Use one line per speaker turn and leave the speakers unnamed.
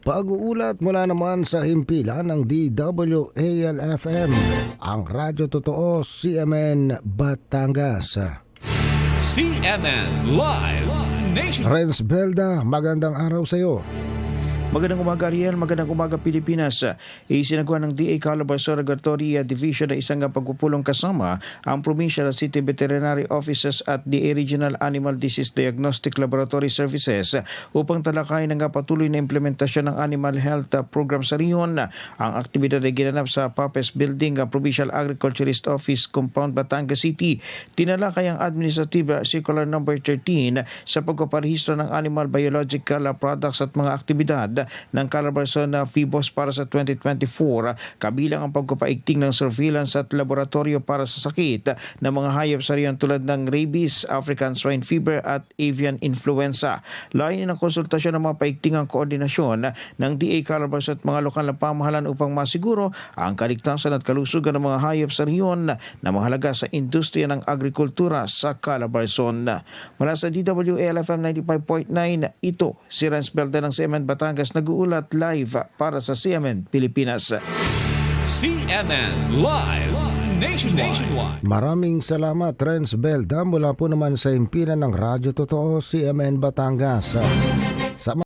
Pag-uulat mula naman sa himpilan ng DWAL-FM, ang Radyo Totoo CMN Batangas.
CNN Live Nation.
Renz Belda, magandang araw sa iyo.
Magandang umaga Ariel, magandang umaga Pilipinas. Isinagawa ng DA Calabarzon Regulatory Division na isang pagpupulong kasama ang Provincial City Veterinary Offices at DA Regional Animal Disease Diagnostic Laboratory Services upang talakayin ang patuloy na implementasyon ng Animal Health Program sa riyon. Ang aktibidad ay ginanap sa PAPES Building, Provincial Agriculturist Office Compound, Batangas City. Tinalakay ang Administrative Circular Number 13 sa pagpaparehistro ng animal biological products at mga aktibidad ng Calabarzon FIBOS para sa 2024 kabilang ang pagpapaigting ng surveillance at laboratorio para sa sakit ng mga hayop sa riyan tulad ng rabies, African swine fever at avian influenza. Lain ng konsultasyon ng mga paigtingang koordinasyon ng DA Calabarzon at mga lokal na pamahalan upang masiguro ang kaligtasan at kalusugan ng mga hayop sa riyon na mahalaga sa industriya ng agrikultura sa Calabarzon. Mula sa DWALFM 95.9, ito si Renz Belda ng CMN Batangas nag-uulat live para sa CMN Pilipinas.
CNN Live Nationwide.
Maraming salamat Renz Belda mula po naman sa himpilan ng Radyo Totoo CMN Batangas. Sa